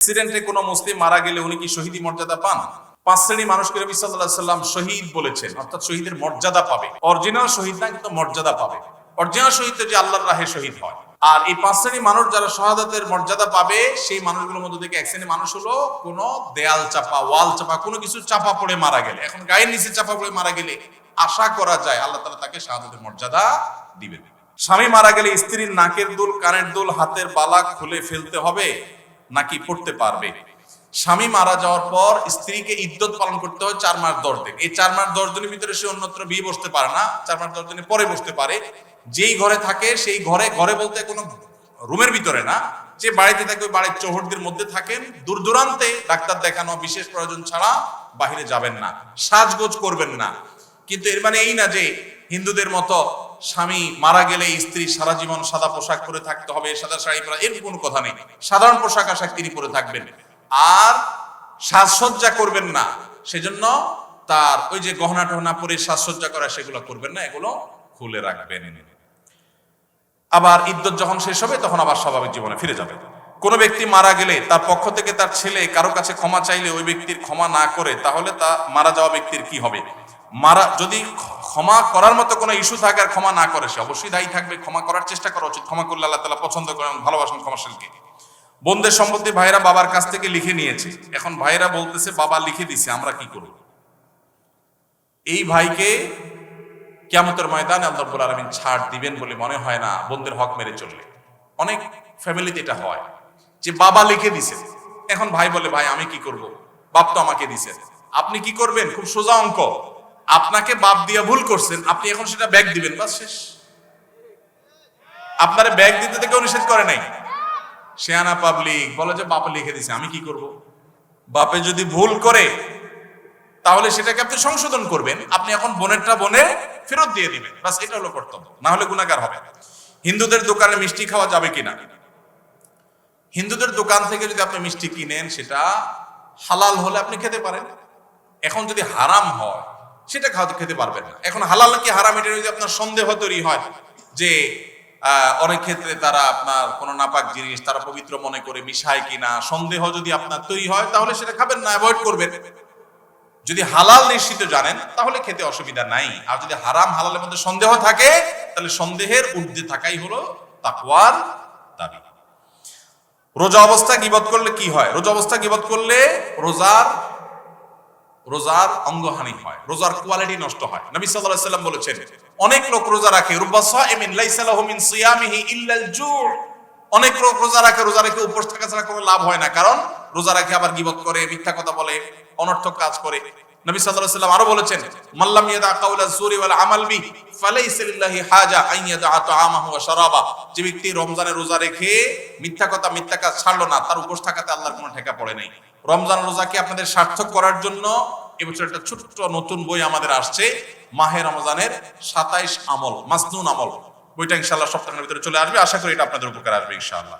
অ্যাক্সিডেন্টে কোনো মুসলিম মারা গেলে উনি কি শহীদি মর্যাদা পান? পাঁচ শ্রেণি মানুষকে নবী সাল্লাহ সাল্লাম শহীদ বলেছেন, অর্থাৎ শহীদের মর্যাদা পাবে। অরিজিনাল শহীদ না, কিন্তু মর্যাদা পাবে। অরিজিনাল শহীদ যে আল্লাহর রাহে শহীদ হয়। আর এই পাঁচ শ্রেণি মানুষ যারা শাহাদাতের মর্যাদা পাবে, সেই মানুষগুলোর মধ্যে থেকে এক শ্রেণি মানুষ হলো কোনো দেয়াল চাপা, ওয়াল চাপা, কোনো কিছু চাপা পড়ে মারা গেলে। এখন গায়ের নিচে চাপা পড়ে মারা গেলে আশা করা যায় আল্লাহ তালা তাকে শাহাদাতের মর্যাদা দিবেন। স্বামী মারা গেলে স্ত্রীর নাকের দুল, কানের দুল, হাতের বালা খুলে ফেলতে হবে। নাকি পড়তে পারবে। স্বামী মারা যাওয়ার পর স্ত্রীকে ইদ্যত পালন করতে হয় চার মাস দশ দিন। এই চার মাস দশ দিনের ভিতরে সে অন্যত্র বিয়ে বসতে পারে না, চার মাস দশ দিনের পরে বসতে পারে। যেই ঘরে থাকে, সেই ঘরে ঘরে বলতে কোনো রুমের ভিতরে না, যে বাড়িতে থাকে ওই বাড়ির চৌহদ্দির মধ্যে থাকেন। দূর দূরান্তে ডাক্তার দেখানো বিশেষ প্রয়োজন ছাড়া বাহিরে যাবেন না, সাজগোজ করবেন না। কিন্তু এর মানে এই না যে হিন্দুদের মতো স্বামী মারা গেলে স্ত্রী সারা জীবন সাদা পোশাক পরে থাকতে হবে, সাদা শাড়ি পরা এর কোনো কথা নেই। সাধারণ পোশাক আশাক তিনি পরে থাকবেন। আর সাজসজ্জা করবেন না, সেজন্য তার ওই যে গহনা টহনা পরে সাজসজ্জা করা, সেগুলো করবেন না, এগুলো খুলে রাখবেন। আবার ইদ্যত যখন শেষ হবে, তখন আবার স্বাভাবিক জীবনে ফিরে যাবে। কোনো ব্যক্তি মারা গেলে তার পক্ষ থেকে তার ছেলে কারও কাছে ক্ষমা চাইলে ওই ব্যক্তির ক্ষমা না করে, তাহলে তা মারা যাওয়া ব্যক্তির কি হবে? মারা, যদি ক্ষমা করার মতো কোনো ইস্যু থাকে আর ক্ষমা না করে সে। অবশ্যই দায়ী থাকবে, ক্ষমা করার চেষ্টা করা উচিত। ক্ষমা করলে আল্লাহ তালা পছন্দ করেন ভালোবাসেন ক্ষমাশীলকে। বোনদের সম্পত্তি ভাইরা বাবার কাছ থেকে লিখে নিয়েছে। এখন ভাইরা বলতেছে, বাবা লিখে দিছে, আমরা কি করব? এই ভাইকে কিয়ামতের ময়দানে আল্লাহ রব্বুল আলামিন ছাড় দিবেন বলে মনে হয় না বোনদের হক মেরে চললে। অনেক ফ্যামিলিতে এটা হয় যে বাবা লিখে দিছে। এখন ভাই বলে, ভাই, আমি কি করব? বাপ তো আমাকে দিছে। আপনি কি করবেন? খুব সোজা অঙ্ক। আপনাকে বাপ দিয়া ভুল করছেন, আপনি এখন সেটা ব্যাগ দিবেন, বাস শেষ। আপনারে ব্যাগ দিতে কেউ নিষেধ করে নাই। শেয়ানা পাবলিক বলে যে বাবা লিখে দিছে, আমি কি করব? বাপে যদি ভুল করে, তাহলে সেটাকে আপনি সংশোধন করবেন, আপনি এখন বোনেরটা বনে ফেরত দিয়ে দিবেন, বাস এটা হলো কর্তব্য না হলে গুণাগার হবে হিন্দুদের দোকানে মিষ্টি খাওয়া যাবে কিনা? হিন্দুদের দোকান থেকে যদি আপনি মিষ্টি কিনেন, সেটা হালাল হলে আপনি খেতে পারেন। এখন যদি হারাম হয় সেটা খাওয়াতে খেতে পারবেন না। এখন হালাল কি হারাম এটা যদি আপনার সন্দেহ তৈরি হয় যে অনেক ক্ষেত্রে তারা আপনার কোনো নাপাক জিনিস তারা পবিত্র মনে করে মিশায় কিনা, সন্দেহ যদি আপনার তৈরি হয়, তাহলে সেটা খাবেন না অ্যাভয়েড করবেন। যদি হালাল নিশ্চিত জানেন, তাহলে খেতে অসুবিধা নাই। আর যদি হারাম, হালালের মধ্যে সন্দেহ থাকে, তাহলে সন্দেহের ঊর্ধ্বে থাকাই হলো তাকওয়ার দাবি। রোজা অবস্থা গিবত করলে কি হয়? রোজা অবস্থা গিবত করলে রোজার রোজার অঙ্গহানি হয়, রোজার কোয়ালিটি নষ্ট হয়। নবী সাল্লাল্লাহু আলাইহি সাল্লাম বলেছেন, অনেক লোক রোজা রাখে, রুব্বা সাইমিন লাইসা লাহু মিন সিয়ামিহি ইল্লাল জু' অনেক লোক রোজা রাখে, রোজা রেখে উপোস থাকা ছাড়া কোনো লাভ হয় না, কারণ রোজা রাখে আবার গিবত করে, মিথ্যা কথা বলে, অনর্থক কাজ করে। নবী সাল্লাল্লাহু আলাইহি সাল্লাম আরও বলেছেন মাল্লাম ইয়াদা কাউলা জুরি ওয়াল আমাল বি, ফালাইসা লিল্লাহি হাজা আন ইয়াদা তাআমাহু ওয়া শারাবা। যে ব্যক্তি রমজানে রোজা রেখে মিথ্যা কথা, মিথ্যা কাজ ছাড়লো না, তার উপোস থাকাতে আল্লাহর কোনো ঠেকা পড়ে নাই। রমজান রোজাকে আপনাদের সার্থক করার জন্য এবছর একটা ছোট্ট নতুন বই আমাদের আসছে, মাহে রমজানের সাতাইশ আমল, মাসনুন আমল। বইটা ইনশাল্লাহ সপ্তাহের ভিতরে চলে আসবে। আশা করি এটা আপনাদের উপকার আসবে ইনশাআল্লাহ।